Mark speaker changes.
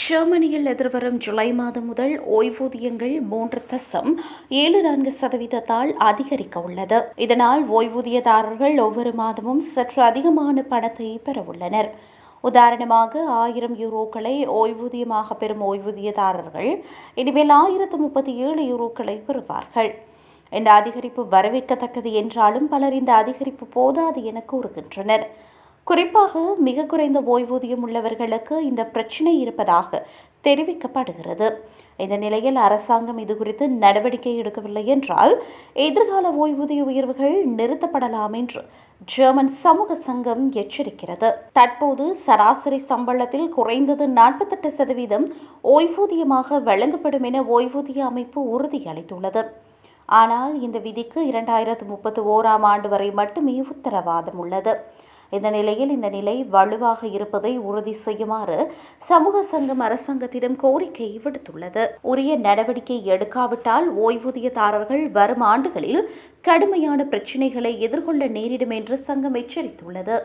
Speaker 1: ஜெர்மனியில் எதிர்வரும் ஜூலை மாதம் முதல் ஓய்வூதியங்கள் மூன்று தசம் ஏழு நான்கு சதவீதத்தால் அதிகரிக்க உள்ளது. இதனால் ஓய்வூதியதாரர்கள் ஒவ்வொரு மாதமும் சற்று அதிகமான பணத்தை பெறவுள்ளனர். உதாரணமாக ஆயிரம் யூரோக்களை ஓய்வூதியமாக பெறும் ஓய்வூதியதாரர்கள் இனிமேல் ஆயிரத்து முப்பத்தி ஏழு யூரோக்களை பெறுவார்கள். இந்த அதிகரிப்பு வரவேற்கத்தக்கது என்றாலும் பலர் இந்த அதிகரிப்பு போதாது என கூறுகின்றனர். குறிப்பாக மிக குறைந்த ஓய்வூதியம் உள்ளவர்களுக்கு இந்த பிரச்சினை இருப்பதாக தெரிவிக்கப்படுகிறது. இந்த நிலையில் அரசாங்கம் இது குறித்து நடவடிக்கை எடுக்கவில்லை என்றால் எதிர்கால ஓய்வூதிய உயர்வுகள் நிறுத்தப்படலாம் என்று ஜெர்மன் சமூக சங்கம் எச்சரிக்கிறது. தற்போது சராசரி சம்பளத்தில் குறைந்தது நாற்பத்தெட்டு சதவீதம் ஓய்வூதியமாக வழங்கப்படும் என ஓய்வூதிய அமைப்பு உறுதியளித்துள்ளது. ஆனால் இந்த விதிக்கு இரண்டாயிரத்து முப்பத்தி ஓராம் ஆண்டு வரை மட்டுமே உத்தரவாதம் உள்ளது. இந்த நிலையில் இந்த நிலை வலுவாக இருப்பதை உறுதி செய்யுமாறு சமூக சங்கம் அரசாங்கத்திடம் கோரிக்கை விடுத்துள்ளது. உரிய நடவடிக்கை எடுக்காவிட்டால் ஓய்வூதியதாரர்கள் வரும் ஆண்டுகளில் கடுமையான பிரச்சினைகளை எதிர்கொள்ள நேரிடும் என்று சங்கம் எச்சரித்துள்ளது.